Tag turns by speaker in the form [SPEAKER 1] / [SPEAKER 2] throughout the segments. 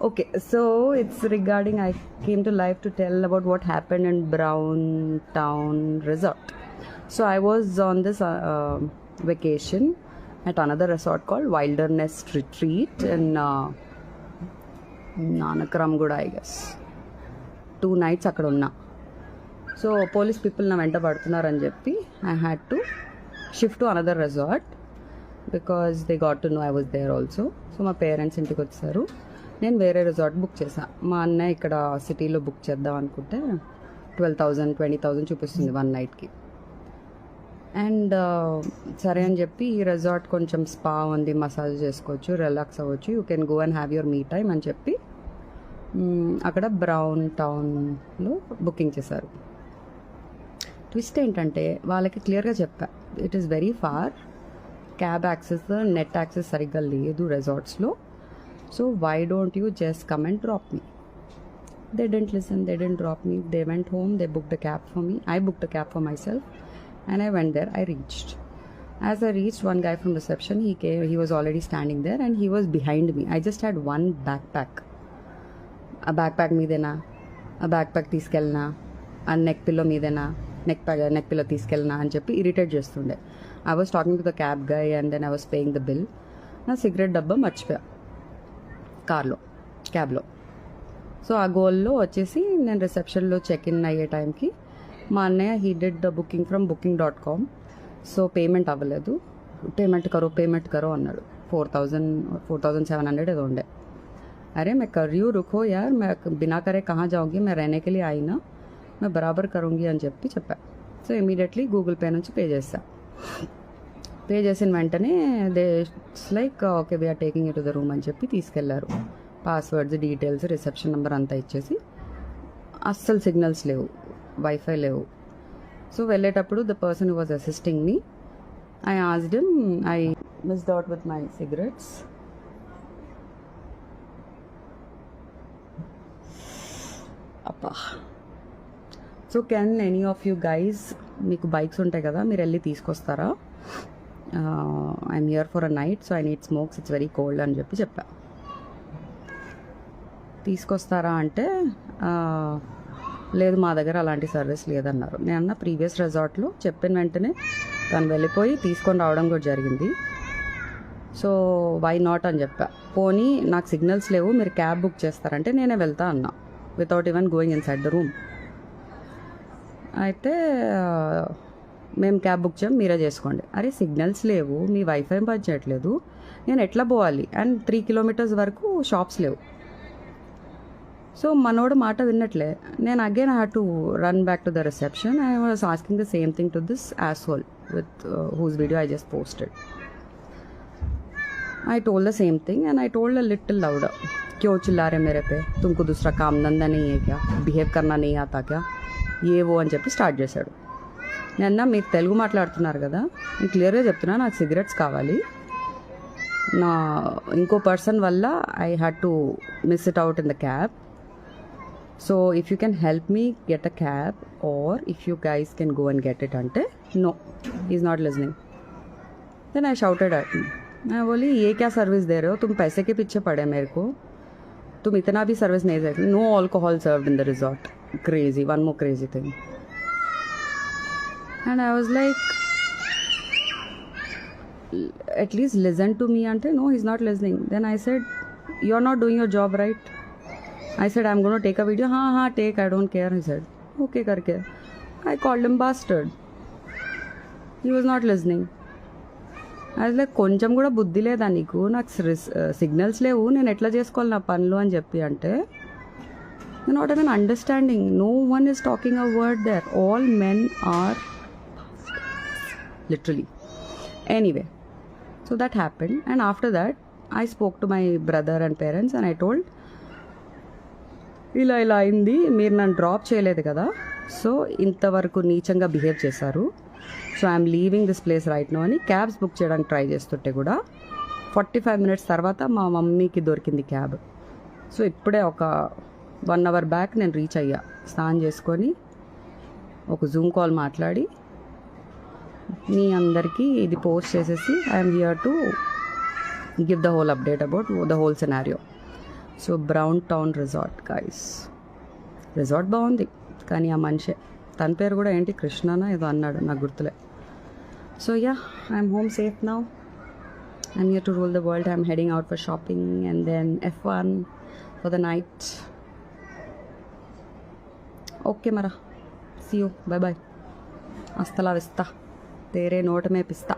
[SPEAKER 1] Okay so it's regarding I came to life to tell about what happen in Brown Town resort so I was on this vacation at another resort called Wilderness Retreat and Nanakram కూడా I guess two nights అక్కడ ఉన్నా. So police people నా వెంట పడుతున్నారని చెప్పి I had to shift to another resort because they got to know I was there also so మా parents ఇంటికి వచ్చారు. నేను వేరే రిసార్ట్ బుక్ చేశాను మా అన్నయ్య ఇక్కడ సిటీలో బుక్ చేద్దాం అనుకుంటే ట్వెల్వ్ థౌజండ్ ట్వంటీ థౌజండ్ చూపిస్తుంది వన్ నైట్కి. అండ్ సరే అని చెప్పి ఈ రిజార్ట్ కొంచెం స్పా ఉంది మసాజ్ చేసుకోవచ్చు రిలాక్స్ అవ్వచ్చు. You can go and have your me time అని చెప్పి అక్కడ బ్రౌన్ టౌన్లో బుకింగ్ చేశారు. ట్విస్ట్ ఏంటంటే వాళ్ళకి క్లియర్గా చెప్పా. It is very far cab access net access సరిగ్గా లేదు రిసార్ట్స్లో. So why don't you just come and drop me they didn't listen they didn't drop me they went home they booked a cab for me I booked a cab for myself and I went there. I reached. As I reached, one guy from reception, he came, he was already standing there and he was behind me. I just had one backpack. ఆ back pack మీదేనా ఆ back pack తీసుకెళ్ళినా ఆ neck pillow మీదేనా neck pack neck pillow తీసుకెళ్ళినా అని చెప్పి irritate చేస్తుండే I was talking to the cab guy and then I was paying the bill నా సిగరెట్ డబ్బా మర్చిపోయా కార్లో క్యాబ్లో సో ఆ గోల్లో వచ్చేసి నేను రిసెప్షన్లో చెక్ ఇన్ అయ్యే టైంకి మా అన్నయ్య he did the booking from booking dot com so payment అవ్వలేదు పేమెంట్ కరో పేమెంట్ కరో అన్నాడు four thousand four thousand seven hundred ఏదో ఉండే अरे मैं कर रही हूँ रुको यार मैं बिना करे कहाँ जाऊँगी मैं रहने के लिए आई ना मैं బరాబర్ కరుంగి అని చెప్పి చెప్పా సో ఇమీడియట్లీ గూగుల్ పే నుంచి పే చేసా పే చేసిన వెంటనే they like okay we're taking it to the room అని చెప్పి తీసుకెళ్ళారు. పాస్వర్డ్స్ డీటెయిల్స్ రిసెప్షన్ నెంబర్ అంతా ఇచ్చేసి. అస్సలు సిగ్నల్స్ లేవు. వైఫై లేవు. సో వెళ్ళేటప్పుడు the person was assisting me I asked him I miss out with my cigarettes అప్పా so can any of you guys మీకు బైక్స్ ఉంటాయి కదా మీరు వెళ్ళి తీసుకొస్తారా? I'm here for a night so I need smokes it's very cold అని చెప్పి చెప్పా. తీసుకొస్తారా అంటే uh, లేదు మా దగ్గర అలాంటి సర్వీస్ లేదన్నారు. నేను అన్న ప్రీవియస్ రెసార్ట్లో చెప్పిన వెంటనే తను వెళ్ళిపోయి తీసుకొని రావడం కూడా జరిగింది. సో వై నాట్ అని చెప్పా. పోనీ నాకు సిగ్నల్స్ లేవు మీరు క్యాబ్ బుక్ చేస్తారంటే నేనే వెళ్తా అన్నా without even going inside the room అయితే uh, మేము క్యాబ్ బుక్ చేయం మీరే చేసుకోండి అరే సిగ్నల్స్ లేవు మీ వైఫై పనిచేయట్లేదు నేను ఎట్లా పోవాలి అండ్ త్రీ కిలోమీటర్స్ వరకు షాప్స్ లేవు సో మనోడు మాట విన్నట్లే నేను again I had to run back to the reception I was asking the same thing to this asshole with whose video I just posted I told the same thing and I told a little louder क्यों चिल्ला रहे मेरे पे तुमको दूसरा काम धंधा नहीं है क्या బిహేవ్ करना नहीं आता क्या ఏ ఓ అని చెప్పి స్టార్ట్ చేశాడు నేను మీరు తెలుగు మాట్లాడుతున్నారు కదా నేను క్లియర్గా చెప్తున్నా నాకు సిగరెట్స్ కావాలి నా ఇంకో పర్సన్ వల్ల I had to miss it out in the cab so if you can help me get a cab or if you guys can go and get it అంటే no is not listening then I shouted at मैं बोली ये क्या service दे रहे हो तुम पैसे के पीछे पड़े मेरे को तुम इतना भी सर्विस नहीं दे no alcohol served in the resort crazy one more crazy thing and I was like at least listen to me అంటే no is not listening then I said you are not doing your job right I said I'm gonna take a video హా హా take I don't care he said okay కర్కే I call him bastard he was not listening like కొంచెం కూడా బుద్ధి లేదా నీకు నాకు signals లేవు నేను ఎట్లా చేసుకోవాలి నా పనులు అని చెప్పి అంటే not I understanding no one is talking a word there all men are literally anyway so that happen and after that I spoke to my brother and parents and I told ఇలా ఇలా అయింది మీరు నన్ను drop చేయలేదు కదా so ఇంతవరకు నీచంగా behave చేశారు so I'm leaving this place right now అని క్యాబ్స్ బుక్ చేయడానికి ట్రై చేస్తుంటే కూడా ఫార్టీ ఫైవ్ మినిట్స్ తర్వాత మా మమ్మీకి దొరికింది క్యాబ్ సో ఇప్పుడే ఒక వన్ అవర్ బ్యాక్ నేను రీచ్ అయ్యా స్నానం చేసుకొని ఒక జూమ్ కాల్ మాట్లాడి మీ అందరికీ ఇది పోస్ట్ చేసేసి I'm here to give the whole update about the whole scenario. So brown town resort guys resort బాగుంది కానీ ఆ మనిషే. తన పేరు కూడా ఏంటి? కృష్ణనా? ఏదో అన్నాడు నాకు గుర్తులే. So yeah I'm home safe now I'm here to rule the world I'm heading out for shopping and then F one for the night okay Mara see you bye bye అస్తలా Vista తేరే నోటమే పిస్తా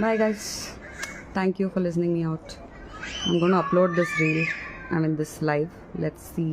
[SPEAKER 1] bye guys thank you for listening me out I'm gonna upload this reel I mean this life let's see